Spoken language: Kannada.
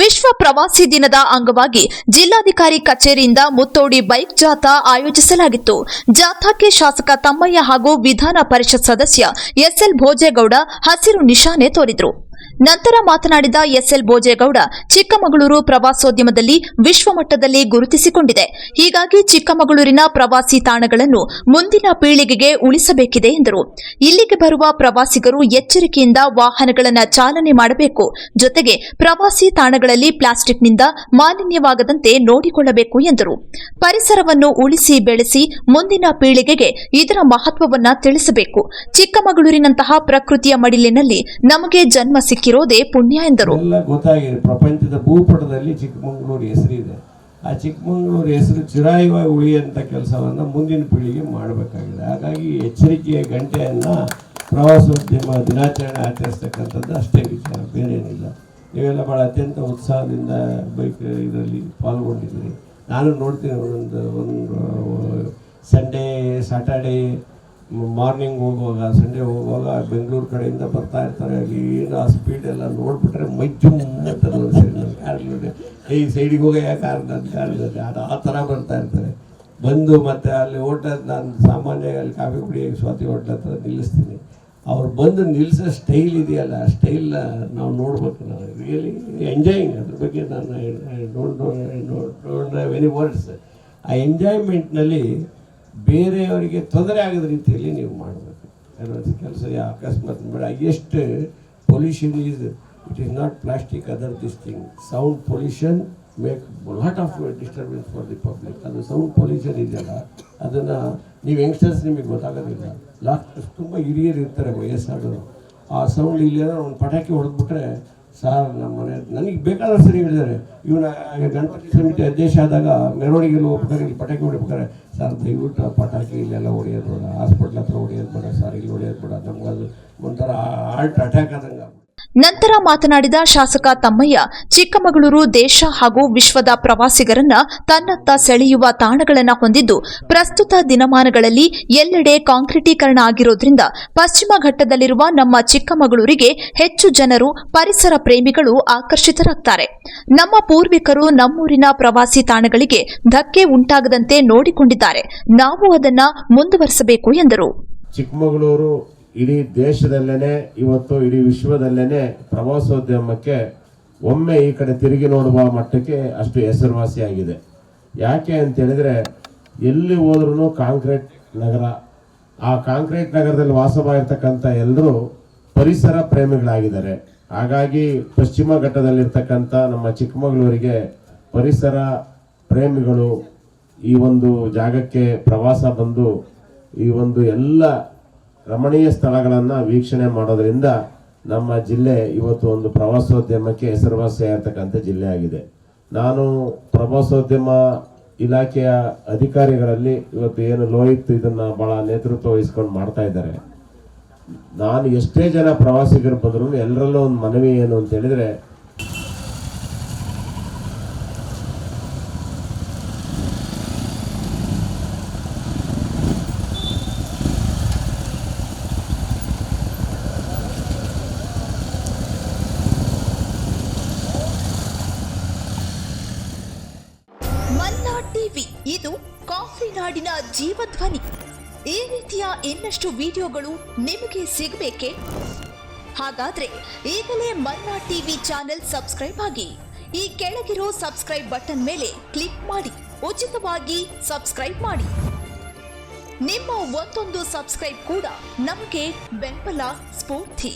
ವಿಶ್ವ ಪ್ರವಾಸಿ ದಿನದ ಅಂಗವಾಗಿ ಜಿಲ್ಲಾಧಿಕಾರಿ ಕಚೇರಿಯಿಂದ ಮುತ್ತೋಡಿ ಬೈಕ್ ಜಾಥಾ ಆಯೋಜಿಸಲಾಗಿತ್ತು. ಜಾಥಾಕ್ಕೆ ಶಾಸಕ ತಮ್ಮಯ್ಯ ಹಾಗೂ ವಿಧಾನ ಪರಿಷತ್ ಸದಸ್ಯ ಎಸ್ಎಲ್ ಭೋಜೇಗೌಡ ಹಸಿರು ನಿಶಾನೆ ತೋರಿದರು. ನಂತರ ಮಾತನಾಡಿದ ಎಸ್ಎಲ್ ಭೋಜೇಗೌಡ ಚಿಕ್ಕಮಗಳೂರು ಪ್ರವಾಸೋದ್ಯಮದಲ್ಲಿ ವಿಶ್ವಮಟ್ಟದಲ್ಲಿ ಗುರುತಿಸಿಕೊಂಡಿದೆ. ಹೀಗಾಗಿ ಚಿಕ್ಕಮಗಳೂರಿನ ಪ್ರವಾಸಿ ತಾಣಗಳನ್ನು ಮುಂದಿನ ಪೀಳಿಗೆಗೆ ಉಳಿಸಬೇಕಿದೆ ಎಂದರು. ಇಲ್ಲಿಗೆ ಬರುವ ಪ್ರವಾಸಿಗರು ಎಚ್ಚರಿಕೆಯಿಂದ ವಾಹನಗಳನ್ನು ಚಾಲನೆ ಮಾಡಬೇಕು. ಜೊತೆಗೆ ಪ್ರವಾಸಿ ತಾಣಗಳಲ್ಲಿ ಪ್ಲಾಸ್ಟಿಕ್ನಿಂದ ಮಾಲಿನ್ಯವಾಗದಂತೆ ನೋಡಿಕೊಳ್ಳಬೇಕು ಎಂದರು. ಪರಿಸರವನ್ನು ಉಳಿಸಿ ಬೆಳೆಸಿ ಮುಂದಿನ ಪೀಳಿಗೆಗೆ ಇದರ ಮಹತ್ವವನ್ನು ತಿಳಿಸಬೇಕು. ಚಿಕ್ಕಮಗಳೂರಿನಂತಹ ಪ್ರಕೃತಿಯ ಮಡಿಲಿನಲ್ಲಿ ನಮಗೆ ಜನ್ಮ ಸಿಕ್ಕಿರೋದೇ ಪುಣ್ಯ ಎಂದರು. ಗೊತ್ತಾಗಿದೆ. ಪ್ರಪಂಚದ ಭೂಪಟದಲ್ಲಿ ಚಿಕ್ಕಮಗಳೂರು ಹೆಸರಿದೆ. ಆ ಚಿಕ್ಕಮಗಳೂರು ಹೆಸರು ಚಿರಾಯವಾಗಿ ಉಳಿಯುವಂಥ ಕೆಲಸವನ್ನು ಮುಂದಿನ ಪೀಳಿಗೆ ಮಾಡಬೇಕಾಗಿದೆ. ಹಾಗಾಗಿ ಎಚ್ಚರಿಕೆಯ ಗಂಟೆಯನ್ನು ಪ್ರವಾಸೋದ್ಯಮ ದಿನಾಚರಣೆ ಆಚರಿಸ್ತಕ್ಕಂಥದ್ದು ಅಷ್ಟೇ ವಿಚಾರ, ಬೇರೇನಿಲ್ಲ. ನೀವೆಲ್ಲ ಭಾಳ ಅತ್ಯಂತ ಉತ್ಸಾಹದಿಂದ ಬೈಕ್ ಇದರಲ್ಲಿ ಪಾಲ್ಗೊಂಡಿದ್ದೀರಿ. ನಾನು ನೋಡ್ತೀನಿ ಒಂದೊಂದು, ಒಂದು ಸಂಡೇ ಸ್ಯಾಟರ್ಡೇ ಮಾರ್ನಿಂಗ್ ಹೋಗುವಾಗ, ಸಂಡೇ ಹೋಗುವಾಗ ಬೆಂಗಳೂರು ಕಡೆಯಿಂದ ಬರ್ತಾ ಇರ್ತಾರೆ. ಅಲ್ಲಿ ಏನು ಆ ಸ್ಪೀಡ್ ಎಲ್ಲ ನೋಡ್ಬಿಟ್ರೆ ಮೈ ಜುಮ್ ಈ ಸೈಡಿಗೆ ಹೋಗ, ಯಾಕೆ ಅದು ಆ ಥರ ಬರ್ತಾ ಇರ್ತಾರೆ. ಬಂದು ಮತ್ತೆ ಅಲ್ಲಿ ಹೋಟೆಲ್ ನಾನು ಸಾಮಾನ್ಯ ಅಲ್ಲಿ ಕಾಫಿ ಕುಡಿಯೋಕೆ ಸ್ವಾತಿ ಹೋಟ್ಲ ಹತ್ರ ನಿಲ್ಲಿಸ್ತೀನಿ. ಅವ್ರು ಬಂದು ನಿಲ್ಲಿಸೋ ಸ್ಟೈಲ್ ಇದೆಯಲ್ಲ, ಆ ಸ್ಟೈಲ್ನ ನಾವು ನೋಡ್ಬೇಕು ನಾವು. ರಿಯಲಿ ಎಂಜಾಯಿಂಗ್ ಅದ್ರ ಬಗ್ಗೆ ನಾನು ಡೋಂಟ್ ಡೋಂಟ್ ಎನಿ ವರ್ಡ್ಸ್ ಆ ಎಂಜಾಯ್ಮೆಂಟ್ನಲ್ಲಿ ಬೇರೆಯವರಿಗೆ ತೊಂದರೆ ಆಗದ ರೀತಿಯಲ್ಲಿ ನೀವು ಮಾಡಬೇಕು. ಕೆಲಸ ಅಕಸ್ಮಾತ್ ಬೇಡ. ಎಷ್ಟು pollution is it is not plastic other this thing sound pollution make lot of disturbance for the public ಅದು ಸೌಂಡ್ ಪೊಲ್ಯೂಷನ್ ಇದೆಯಲ್ಲ, ಅದನ್ನು ನೀವು ಯಂಗ್ಸ್ಟರ್ಸ್ ನಿಮಗೆ ಗೊತ್ತಾಗೋದಿಲ್ಲ. ಲಾಸ್ಟ್ ತುಂಬ ಹಿರಿಯರು ಇರ್ತಾರೆ ವಯಸ್ಸಾದರು ಆ ಸೌಂಡ್ ಇಲ್ಲಿ ಒಂದು ಪಟಾಕಿ ಹೊಡೆದ್ಬಿಟ್ರೆ ಸರ್, ನಮ್ಮ ಮನೆ ನನಗೆ ಬೇಕಾದ ಸರಿ ಹೇಳಿದ್ದಾರೆ ಇವನ ಗಣಪತಿ ಸಮಿತಿ ಅಧ್ಯಕ್ಷ ಆದಾಗ ಮೆರವಣಿಗೆಲ್ಲ ಹೋಗ್ಬೇಕಾರೆ ಇಲ್ಲಿ ಪಟಾಕಿ ಹೊಡಿಬೇಕಾರೆ ಸರ್, ದಯವಿಟ್ಟು ಪಟಾಕಿ ಇಲ್ಲೆಲ್ಲ ಹೊಡೆಯೋದು ಬೇಡ, ಹಾಸ್ಪಿಟ್ಲ್ ಹತ್ರ ಹೊಡೆಯೋದು ಬೇಡ, ಸರ್, ಇಲ್ಲಿ ಹೊಡೆಯೋದು ಬೇಡ, ನಮ್ಗೆ ಅದು ಒಂಥರ ಹಾರ್ಟ್ ಅಟ್ಯಾಕ್ ಆದಂಗೆ. ನಂತರ ಮಾತನಾಡಿದ ಶಾಸಕ ತಮ್ಮಯ್ಯ, ಚಿಕ್ಕಮಗಳೂರು ದೇಶ ಹಾಗೂ ವಿಶ್ವದ ಪ್ರವಾಸಿಗರನ್ನ ತನ್ನತ್ತ ಸೆಳೆಯುವ ತಾಣಗಳನ್ನು ಹೊಂದಿದ್ದು, ಪ್ರಸ್ತುತ ದಿನಮಾನಗಳಲ್ಲಿ ಎಲ್ಲೆಡೆ ಕಾಂಕ್ರೀಟೀಕರಣ ಆಗಿರೋದ್ರಿಂದ ಪಶ್ಚಿಮ ಘಟ್ಟದಲ್ಲಿರುವ ನಮ್ಮ ಚಿಕ್ಕಮಗಳೂರಿಗೆ ಹೆಚ್ಚು ಜನರು ಪರಿಸರ ಪ್ರೇಮಿಗಳು ಆಕರ್ಷಿತರಾಗ್ತಾರೆ. ನಮ್ಮ ಪೂರ್ವಿಕರು ನಮ್ಮೂರಿನ ಪ್ರವಾಸಿ ತಾಣಗಳಿಗೆ ಧಕ್ಕೆ ಉಂಟಾಗದಂತೆ ನೋಡಿಕೊಂಡಿದ್ದಾರೆ. ನಾವು ಅದನ್ನ ಮುಂದುವರಿಸಬೇಕು ಎಂದರು. ಚಿಕ್ಕಮಗಳೂರು ಇಡೀ ದೇಶದಲ್ಲೇನೆ, ಇವತ್ತು ಇಡೀ ವಿಶ್ವದಲ್ಲೇನೆ ಪ್ರವಾಸೋದ್ಯಮಕ್ಕೆ ಒಮ್ಮೆ ಈ ಕಡೆ ತಿರುಗಿ ನೋಡುವ ಮಟ್ಟಕ್ಕೆ ಅಷ್ಟು ಹೆಸರುವಾಸಿಯಾಗಿದೆ. ಯಾಕೆ ಅಂತ ಹೇಳಿದ್ರೆ ಎಲ್ಲಿ ಹೋದ್ರೂ ಕಾಂಕ್ರೀಟ್ ನಗರ, ಆ ಕಾಂಕ್ರೀಟ್ ನಗರದಲ್ಲಿ ವಾಸವಾಗಿರ್ತಕ್ಕಂಥ ಎಲ್ಲರೂ ಪರಿಸರ ಪ್ರೇಮಿಗಳಾಗಿದ್ದಾರೆ. ಹಾಗಾಗಿ ಪಶ್ಚಿಮ ಘಟ್ಟದಲ್ಲಿರ್ತಕ್ಕಂಥ ನಮ್ಮ ಚಿಕ್ಕಮಗಳೂರಿಗೆ ಪರಿಸರ ಪ್ರೇಮಿಗಳು ಈ ಒಂದು ಜಾಗಕ್ಕೆ ಪ್ರವಾಸ ಬಂದು ಈ ಒಂದು ಎಲ್ಲ ರಮಣೀಯ ಸ್ಥಳಗಳನ್ನು ವೀಕ್ಷಣೆ ಮಾಡೋದರಿಂದ ನಮ್ಮ ಜಿಲ್ಲೆ ಇವತ್ತು ಒಂದು ಪ್ರವಾಸೋದ್ಯಮಕ್ಕೆ ಹೆಸರುವಾಸಿಯಾಗಿರ್ತಕ್ಕಂಥ ಜಿಲ್ಲೆ ಆಗಿದೆ. ನಾನು ಪ್ರವಾಸೋದ್ಯಮ ಇಲಾಖೆಯ ಅಧಿಕಾರಿಗಳಲ್ಲಿ ಇವತ್ತು ಏನು ಲೋಹಿತ್ ಇದನ್ನು ಬಹಳ ನೇತೃತ್ವ ವಹಿಸ್ಕೊಂಡು ಮಾಡ್ತಾ ಇದ್ದಾರೆ. ನಾನು ಎಷ್ಟೇ ಜನ ಪ್ರವಾಸಿಗರು ಬಂದ್ರು ಎಲ್ಲರಲ್ಲೂ ಒಂದು ಮನವಿ ಏನು ಅಂತ ಹೇಳಿದ್ರೆ ಕಾಫಿ ನಾಡಿನ ಜೀವಧ್ವನಿ. ಈ ರೀತಿಯ ಇನ್ನಷ್ಟು ವಿಡಿಯೋಗಳು ನಿಮಗೆ ಸಿಗಬೇಕೆ? ಹಾಗಾದ್ರೆ ಈಗಲೇ ಮನ್ನಾ ಟಿವಿ ಚಾನೆಲ್ ಸಬ್ಸ್ಕ್ರೈಬ್ ಆಗಿ. ಈ ಕೆಳಗಿರೋ ಸಬ್ಸ್ಕ್ರೈಬ್ ಬಟನ್ ಮೇಲೆ ಕ್ಲಿಕ್ ಮಾಡಿ. ಉಚಿತವಾಗಿ ಸಬ್ಸ್ಕ್ರೈಬ್ ಮಾಡಿ. ನಿಮ್ಮ ಒಂದೊಂದು ಸಬ್ಸ್ಕ್ರೈಬ್ ಕೂಡ ನಮಗೆ ಬೆಂಬಲ ಸ್ಫೂರ್ತಿ.